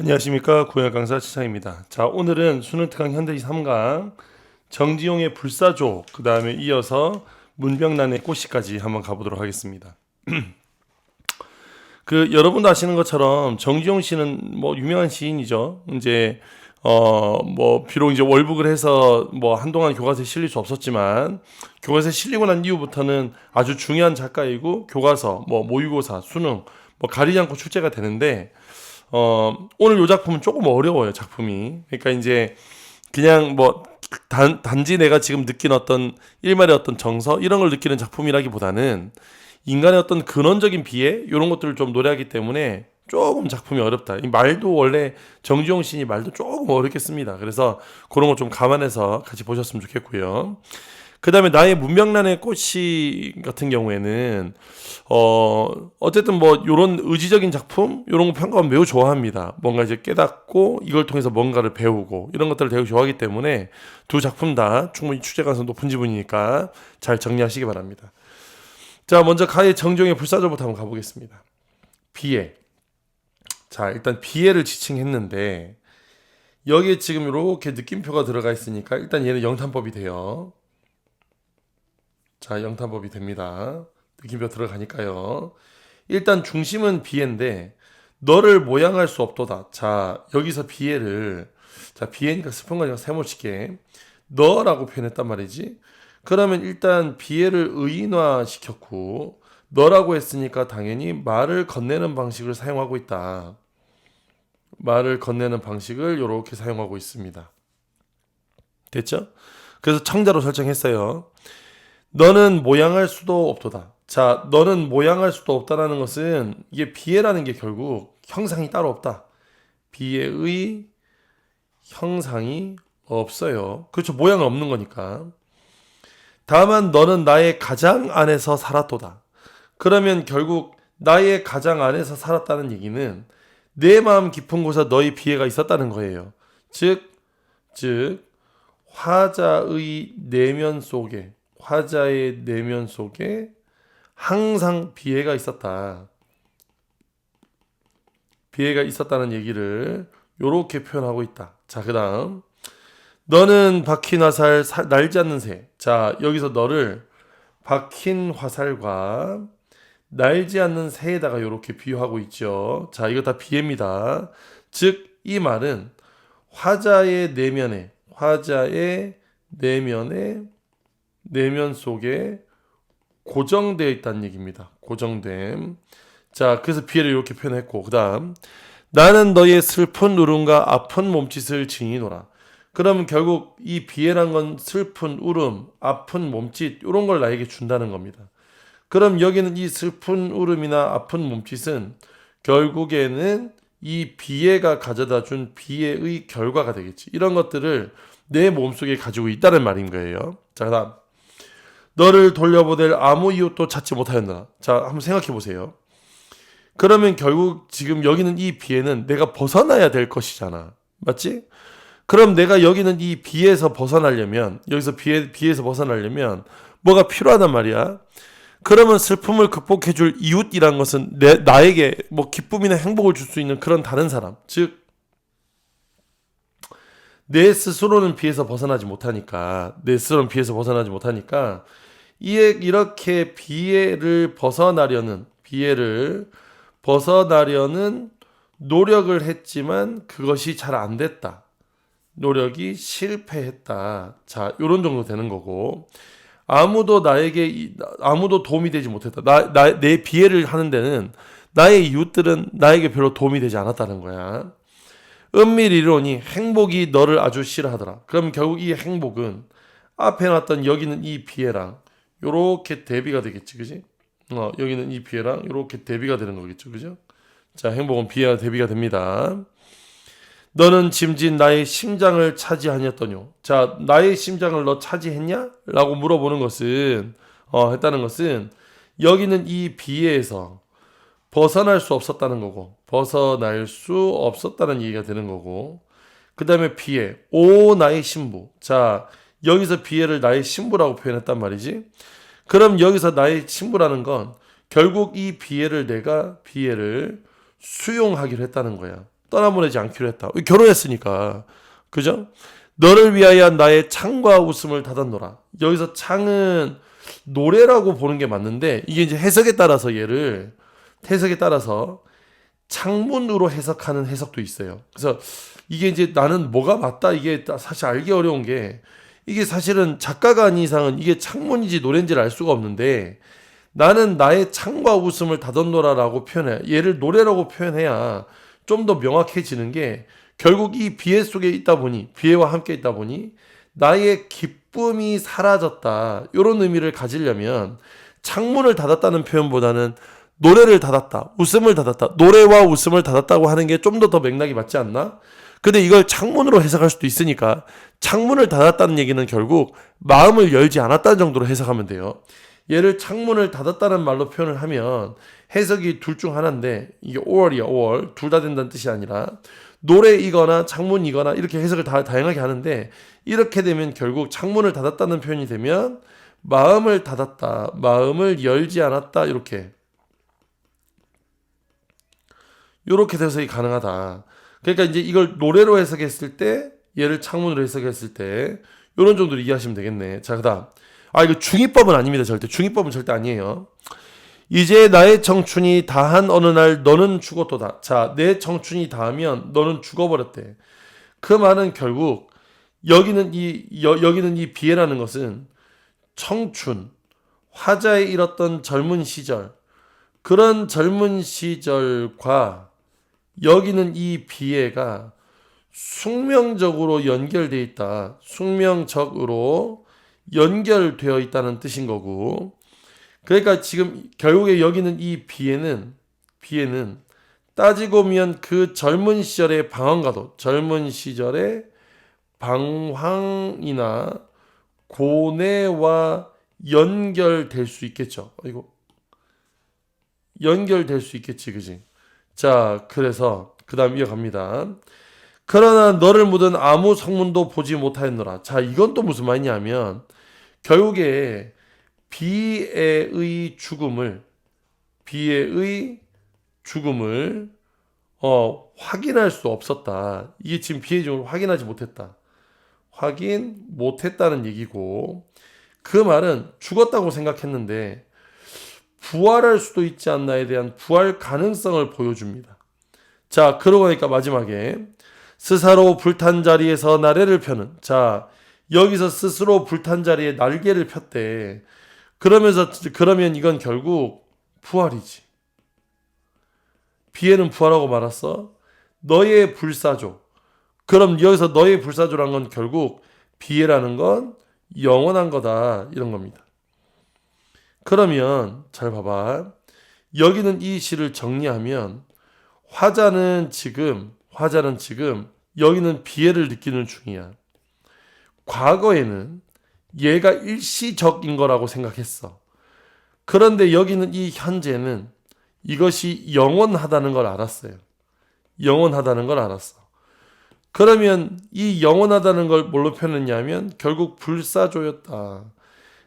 안녕하십니까 구약 강사 치창입니다. 자 오늘은 수능 특강 현대시 3강 정지용의 불사조 그 다음에 이어서 문병란의 꽃이까지 한번 가보도록 하겠습니다. 그 여러분도 아시는 것처럼 정지용 씨는 뭐 유명한 시인이죠. 이제 어 뭐 비록 이제 월북을 해서 뭐 한동안 교과서에 실릴 수 없었지만 교과서에 실리고 난 이후부터는 아주 중요한 작가이고 교과서 뭐 모의고사 수능 뭐 가리지 않고 출제가 되는데 어, 오늘 요 작품은 조금 어려워요, 작품이. 그러니까 이제 그냥 뭐 단, 단지 내가 지금 느낀 어떤 일말의 어떤 정서 이런 걸 느끼는 작품이라기보다는 인간의 어떤 근원적인 비애 이런 것들을 좀 노래하기 때문에 조금 작품이 어렵다. 이 말도 원래 정지용 시인이 말도 조금 어렵겠습니다. 그래서 그런 거 좀 감안해서 같이 보셨으면 좋겠고요. 그 다음에 나의 문명란의 꽃이 같은 경우에는 어 어쨌든 뭐 요런 의지적인 작품 요런 거 평가하면 매우 좋아합니다. 뭔가 이제 깨닫고 이걸 통해서 뭔가를 배우고 이런 것들을 되게 좋아하기 때문에 두 작품 다 충분히 취재 가능성 높은 지분이니까 잘 정리하시기 바랍니다. 자 먼저 가의 정종의 불사조부터 한번 가보겠습니다. 비애. 자 일단 비애를 지칭했는데 여기에 지금 이렇게 느낌표가 들어가 있으니까 일단 얘는 영탄법이 돼요. 자, 영탄법이 됩니다. 느낌표 들어가니까요. 일단 중심은 비애인데 너를 모양할 수 없도다. 자, 여기서 비애를 자, 비애니까 슬픈 거니까 세모치게 너라고 표현했단 말이지. 그러면 일단 비애를 의인화 시켰고 너라고 했으니까 당연히 말을 건네는 방식을 사용하고 있다. 말을 건네는 방식을 이렇게 사용하고 있습니다. 됐죠? 그래서 청자로 설정했어요. 너는 모양할 수도 없도다. 자, 너는 모양할 수도 없다라는 것은 이게 비애라는 게 결국 형상이 따로 없다. 비애의 형상이 없어요. 그렇죠. 모양은 없는 거니까. 다만 너는 나의 가장 안에서 살았도다. 그러면 결국 나의 가장 안에서 살았다는 얘기는 내 마음 깊은 곳에 너의 비애가 있었다는 거예요. 즉, 즉, 화자의 내면 속에 화자의 내면 속에 항상 비애가 있었다. 비애가 있었다는 얘기를 이렇게 표현하고 있다. 자, 그 다음. 너는 박힌 화살, 사, 날지 않는 새. 자, 여기서 너를 박힌 화살과 날지 않는 새에다가 이렇게 비유하고 있죠. 자, 이거 다 비애입니다. 즉, 이 말은 화자의 내면에, 화자의 내면에 내면 속에 고정되어 있다는 얘기입니다. 고정됨. 자, 그래서 비애를 이렇게 표현했고, 그 다음, 나는 너의 슬픈 울음과 아픈 몸짓을 지니노라. 그러면 결국 이 비애란 건 슬픈 울음, 아픈 몸짓, 이런 걸 나에게 준다는 겁니다. 그럼 여기는 이 슬픈 울음이나 아픈 몸짓은 결국에는 이 비애가 가져다 준 비애의 결과가 되겠지. 이런 것들을 내 몸속에 가지고 있다는 말인 거예요. 자, 그 다음. 너를 돌려보낼 아무 이유도 찾지 못하였나. 자, 한번 생각해 보세요. 그러면 결국 지금 여기는 이 비에는 내가 벗어나야 될 것이잖아. 맞지? 그럼 내가 여기는 이 비에서 벗어나려면, 여기서 비에, 비에서 벗어나려면 뭐가 필요하단 말이야. 그러면 슬픔을 극복해 줄 이웃이란 것은 내, 나에게 뭐 기쁨이나 행복을 줄 수 있는 그런 다른 사람. 즉, 내 스스로는 비에서 벗어나지 못하니까, 내 스스로는 비에서 벗어나지 못하니까, 이에 이렇게 비애를 벗어나려는 비애를 벗어나려는 노력을 했지만 그것이 잘 안 됐다. 노력이 실패했다. 자, 요런 정도 되는 거고. 아무도 나에게 아무도 도움이 되지 못했다. 나, 나, 내 비애를 하는 데는 나의 이웃들은 나에게 별로 도움이 되지 않았다는 거야. 은밀이론이 행복이 너를 아주 싫어하더라. 그럼 결국 이 행복은 앞에 놨던 여기는 이 비애랑 요렇게 대비가 되겠지, 그지? 어, 여기는 이 비애랑 요렇게 대비가 되는 거겠죠, 그죠? 자, 행복은 비애와 대비가 됩니다. 너는 짐진 나의 심장을 차지하였더뇨. 자, 나의 심장을 너 차지했냐? 라고 물어보는 것은, 어, 했다는 것은, 여기는 이 비애에서 벗어날 수 없었다는 거고, 벗어날 수 없었다는 얘기가 되는 거고, 그 다음에 비애, 오, 나의 신부. 자, 여기서 비애를 나의 신부라고 표현했단 말이지. 그럼 여기서 나의 신부라는 건 결국 이 비애를 내가 비애를 수용하기로 했다는 거야. 떠나보내지 않기로 했다. 결혼했으니까. 그죠? 너를 위하여 나의 창과 웃음을 닫았노라. 여기서 창은 노래라고 보는 게 맞는데 이게 이제 해석에 따라서 얘를 해석에 따라서 창문으로 해석하는 해석도 있어요. 그래서 이게 이제 나는 뭐가 맞다 이게 사실 알기 어려운 게 이게 사실은 작가가 아닌 이상은 이게 창문인지 노래인지를 알 수가 없는데 나는 나의 창과 웃음을 닫았노라라고 표현해. 얘를 노래라고 표현해야 좀 더 명확해지는 게 결국 이 비애 속에 있다 보니 비애와 함께 있다 보니 나의 기쁨이 사라졌다. 이런 의미를 가지려면 창문을 닫았다는 표현보다는 노래를 닫았다. 웃음을 닫았다. 노래와 웃음을 닫았다고 하는 게 좀 더 더 맥락이 맞지 않나? 근데 이걸 창문으로 해석할 수도 있으니까 창문을 닫았다는 얘기는 결국 마음을 열지 않았다는 정도로 해석하면 돼요. 얘를 창문을 닫았다는 말로 표현을 하면 해석이 둘 중 하나인데 이게 5월이야 5월 둘 다 된다는 뜻이 아니라 노래이거나 창문이거나 이렇게 해석을 다 다양하게 하는데 이렇게 되면 결국 창문을 닫았다는 표현이 되면 마음을 닫았다 마음을 열지 않았다 이렇게 이렇게 해석이 가능하다 그러니까 이제 이걸 노래로 해석했을 때 얘를 창문으로 해석했을 때 이런 정도로 이해하시면 되겠네. 자 그다음. 아 이거 중의법은 아닙니다 절대. 중의법은 절대 아니에요. 이제 나의 청춘이 다한 어느 날 너는 죽었도다. 자, 내 청춘이 다하면 너는 죽어버렸대. 그 말은 결국 여기는 이 여, 여기는 이 비애라는 것은 청춘, 화자에 잃었던 젊은 시절, 그런 젊은 시절과 여기는 이 비애가 숙명적으로 연결돼 있다. 숙명적으로 연결되어 있다는 뜻인 거고 그러니까 지금 결국에 여기는 이 비에는 비에는 따지고 보면 그 젊은 시절의 방황과도 젊은 시절의 방황이나 고뇌와 연결될 수 있겠죠. 이거 연결될 수 있겠지, 그지? 자, 그래서 그 다음 이어갑니다. 그러나 너를 묻은 아무 성문도 보지 못하였노라. 자, 이건 또 무슨 말이냐면 결국에 비애의 죽음을 비애의 죽음을 어, 확인할 수 없었다. 이게 지금 죽음을 확인하지 못했다. 확인 못했다는 얘기고 그 말은 죽었다고 생각했는데 부활할 수도 있지 않나에 대한 부활 가능성을 보여줍니다. 자, 그러고 보니까 마지막에 스사로 불탄 자리에서 나래를 펴는 자, 여기서 스스로 불탄 자리에 날개를 폈대. 그러면서 그러면 이건 결국 부활이지. 비에는 부활하고 말았어. 너의 불사조. 그럼 여기서 너의 불사조란 건 결국 비애라는 건 영원한 거다 이런 겁니다. 그러면 잘 봐봐. 여기는 이 시를 정리하면 화자는 지금 화자는 지금 여기는 비애를 느끼는 중이야. 과거에는 얘가 일시적인 거라고 생각했어. 그런데 여기는 이 현재는 이것이 영원하다는 걸 알았어요. 영원하다는 걸 알았어. 그러면 이 영원하다는 걸 뭘로 표현했냐면 결국 불사조였다.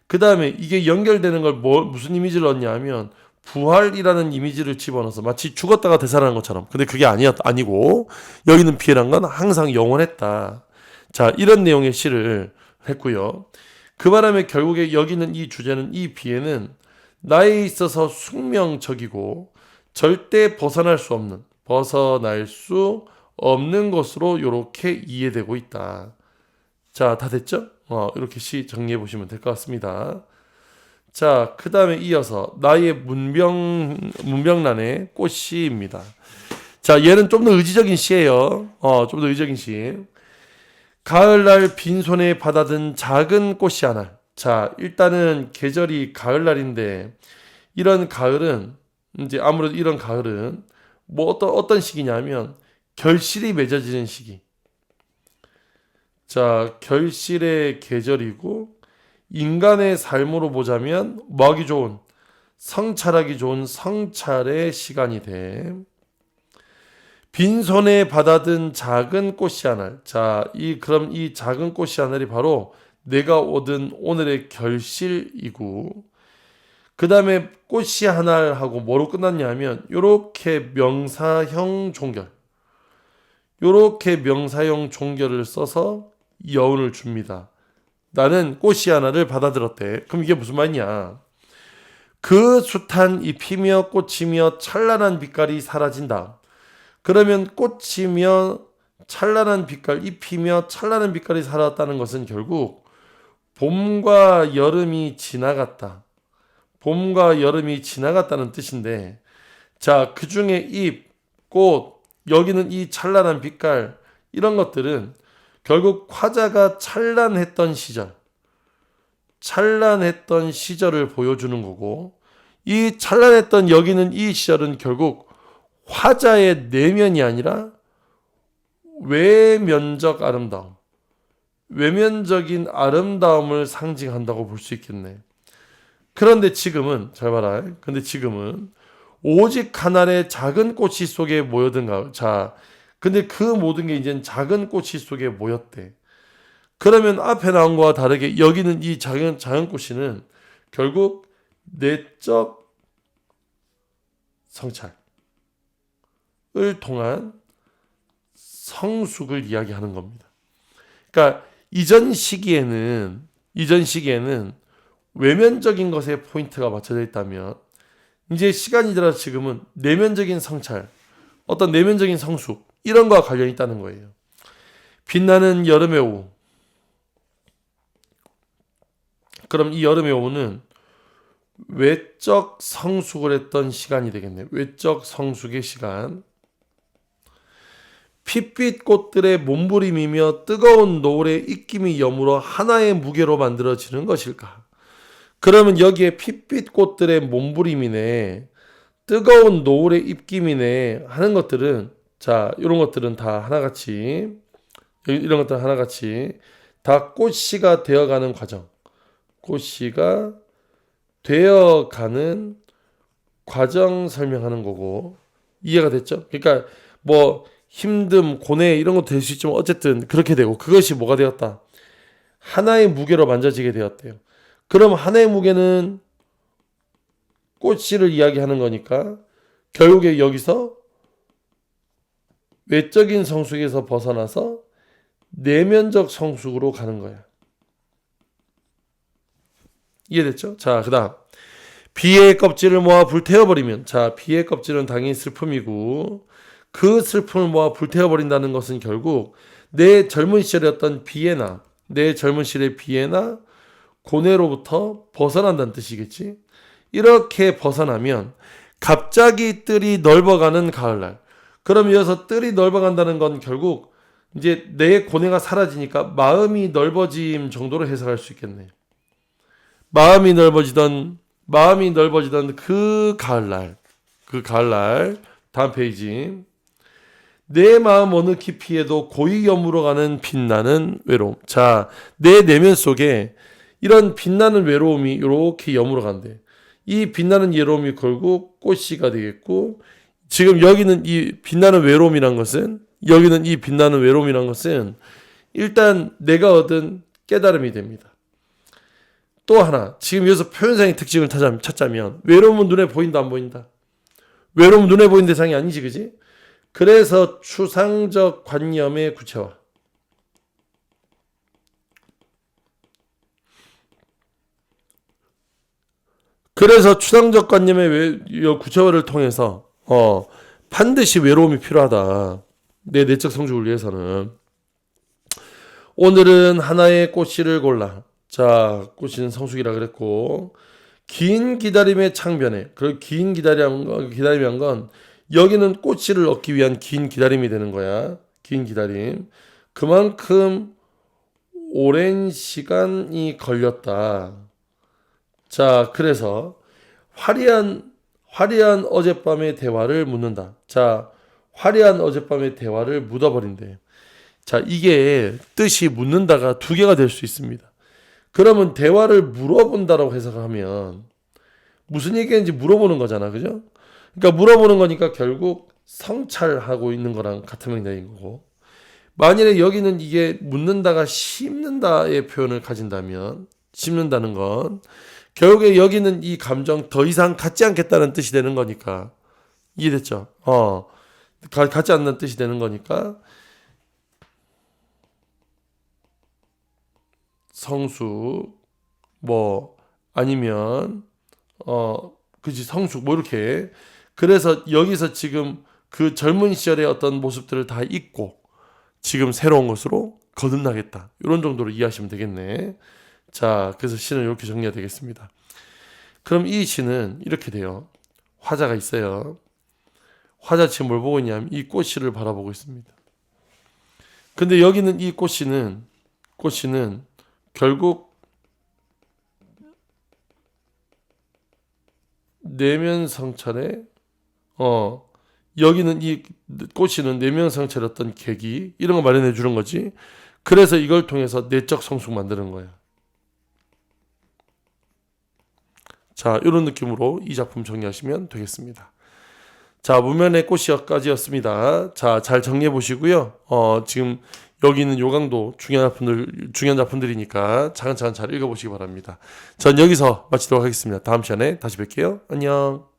그 다음에 이게 연결되는 걸 뭐, 무슨 이미지를 얻냐면 부활이라는 이미지를 집어넣어서 마치 죽었다가 되살아난 것처럼. 근데 그게 아니었, 아니고 여기는 피해란 건 항상 영원했다. 자, 이런 내용의 시를 했고요. 그 바람에 결국에 여기는 이 주제는 이 비애는 나에 있어서 숙명적이고 절대 벗어날 수 없는 벗어날 수 없는 것으로 이렇게 이해되고 있다. 자, 다 됐죠? 어, 이렇게 시 정리해 보시면 될 것 같습니다. 자, 그 다음에 이어서 나의 문병 문병란의 꽃시입니다. 자, 얘는 좀 더 의지적인 시예요. 어, 좀 더 의지적인 시. 가을날 빈손에 받아든 작은 꽃이 하나. 자, 일단은 계절이 가을날인데 이런 가을은 이제 아무래도 이런 가을은 뭐 어떤 어떤 시기냐면 결실이 맺어지는 시기. 자, 결실의 계절이고 인간의 삶으로 보자면 뭐하기 좋은 성찰하기 좋은 성찰의 시간이 돼. 빈손에 받아든 작은 꽃이 하나. 자, 이 그럼 이 작은 꽃이 하나이 바로 내가 얻은 오늘의 결실이고 그 다음에 꽃이 하나하고 뭐로 끝났냐면 이렇게 명사형 종결 요렇게 명사형 종결을 써서 여운을 줍니다. 나는 꽃이 하나를 받아들었대. 그럼 이게 무슨 말이냐? 그 숱한 잎이며 꽃이며 찬란한 빛깔이 사라진다. 그러면 꽃이며 찬란한 빛깔, 잎이며 찬란한 빛깔이 사라졌다는 것은 결국 봄과 여름이 지나갔다. 봄과 여름이 지나갔다는 뜻인데, 자, 그 중에 잎, 꽃, 여기는 이 찬란한 빛깔, 이런 것들은 결국 화자가 찬란했던 시절, 찬란했던 시절을 보여주는 거고, 이 찬란했던 여기는 이 시절은 결국 화자의 내면이 아니라 외면적 아름다움, 외면적인 아름다움을 상징한다고 볼 수 있겠네. 그런데 지금은 잘 봐라. 근데 지금은 오직 하나의 작은 꽃이 속에 모여든가. 자, 근데 그 모든 게 이제 작은 꽃이 속에 모였대. 그러면 앞에 나온 거와 다르게 여기는 이 작은 작은 꽃이는 결국 내적 성찰을 통한 성숙을 이야기하는 겁니다. 그러니까 이전 시기에는 이전 시기에는 외면적인 것에 포인트가 맞춰져 있다면 이제 시간이 지나서 지금은 내면적인 성찰, 어떤 내면적인 성숙 이런 거와 관련이 있다는 거예요. 빛나는 여름의 오후. 그럼 이 여름의 오후는 외적 성숙을 했던 시간이 되겠네요. 외적 성숙의 시간. 핏빛 꽃들의 몸부림이며 뜨거운 노을의 입김이 여물어 하나의 무게로 만들어지는 것일까? 그러면 여기에 핏빛 꽃들의 몸부림이네, 뜨거운 노을의 입김이네 하는 것들은 자 이런 것들은 다 하나같이 이런 것들 하나같이 다 꽃씨가 되어가는 과정, 꽃씨가 되어가는 과정 설명하는 거고 이해가 됐죠? 그러니까 뭐 힘듦, 고뇌 이런 것도 될 수 있지만 어쨌든 그렇게 되고 그것이 뭐가 되었다. 하나의 무게로 만져지게 되었대요. 그럼 하나의 무게는 꽃씨를 이야기하는 거니까 결국에 여기서 외적인 성숙에서 벗어나서 내면적 성숙으로 가는 거야. 이해됐죠? 자, 그 다음. 비의 껍질을 모아 불태워버리면, 자, 비의 껍질은 당연히 슬픔이고, 그 슬픔을 모아 불태워버린다는 것은 결국 내 젊은 시절이었던 비애나, 내 젊은 시절의 비애나 고뇌로부터 벗어난다는 뜻이겠지? 이렇게 벗어나면 갑자기 뜰이 넓어가는 가을날. 그럼 이어서 뜰이 넓어간다는 건 결국 이제 내 고뇌가 사라지니까 마음이 넓어짐 정도로 해석할 수 있겠네. 마음이 넓어지던 마음이 넓어지던 그 가을날, 그 가을날 다음 페이지. 내 마음 어느 깊이에도 고이 여물어 가는 빛나는 외로움. 자, 내 내면 속에 이런 빛나는 외로움이 이렇게 여물어 간대. 이 빛나는 외로움이 결국 꽃씨가 되겠고, 지금 여기는 이 빛나는 외로움이란 것은, 여기는 이 빛나는 외로움이란 것은, 일단 내가 얻은 깨달음이 됩니다. 또 하나, 지금 여기서 표현상의 특징을 찾자면, 외로움은 눈에 보인다, 안 보인다? 외로움 눈에 보이는 대상이 아니지, 그지? 그래서 추상적 관념의 구체화. 그래서 추상적 관념의 구체화를 통해서 어, 반드시 외로움이 필요하다. 내 내적 성숙을 위해서는. 오늘은 하나의 꽃씨를 골라. 자, 꽃씨는 성숙이라 그랬고, 긴 기다림의 창변에, 그긴 기다림, 기다림이란 건, 여기는 꽃씨를 얻기 위한 긴 기다림이 되는 거야. 긴 기다림. 그만큼 오랜 시간이 걸렸다. 자, 그래서 화려한 화려한 어젯밤의 대화를 묻는다. 자, 화려한 어젯밤의 대화를 묻어버린대. 자, 이게 뜻이 묻는다가 두 개가 될 수 있습니다. 그러면 대화를 물어본다라고 해석하면 무슨 얘기인지 물어보는 거잖아, 그죠? 그러니까 물어보는 거니까 결국 성찰하고 있는 거랑 같은 맥락인 거고. 만일에 여기는 이게 묻는다가 심는다의 표현을 가진다면 심는다는 건 결국에 여기는 이 감정 더 이상 갖지 않겠다는 뜻이 되는 거니까. 이해됐죠? 어. 가, 갖지 않는 뜻이 되는 거니까. 성숙, 뭐, 아니면, 어, 그지, 성숙, 뭐, 이렇게. 그래서 여기서 지금 그 젊은 시절의 어떤 모습들을 다 잊고 지금 새로운 것으로 거듭나겠다. 이런 정도로 이해하시면 되겠네. 자 그래서 시는 이렇게 정리가 되겠습니다. 그럼 이 시는 이렇게 돼요. 화자가 있어요. 화자 지금 뭘 보고 있냐면 이 꽃씨를 바라보고 있습니다. 근데 여기는 이 꽃씨는 꽃씨는 결국 내면 성찰에 어 여기는 이 꽃씨는 내면 성찰의 어떤 계기 이런 거 마련해 주는 거지. 그래서 이걸 통해서 내적 성숙 만드는 거야. 자, 이런 느낌으로 이 작품 정리하시면 되겠습니다. 자, 무면의 꽃이까지였습니다. 자, 잘 정리해 보시고요. 어, 지금 여기 있는 요강도 중요한 작품들, 중요한 작품들이니까 차근차근 잘 읽어보시기 바랍니다. 전 여기서 마치도록 하겠습니다. 다음 시간에 다시 뵐게요. 안녕.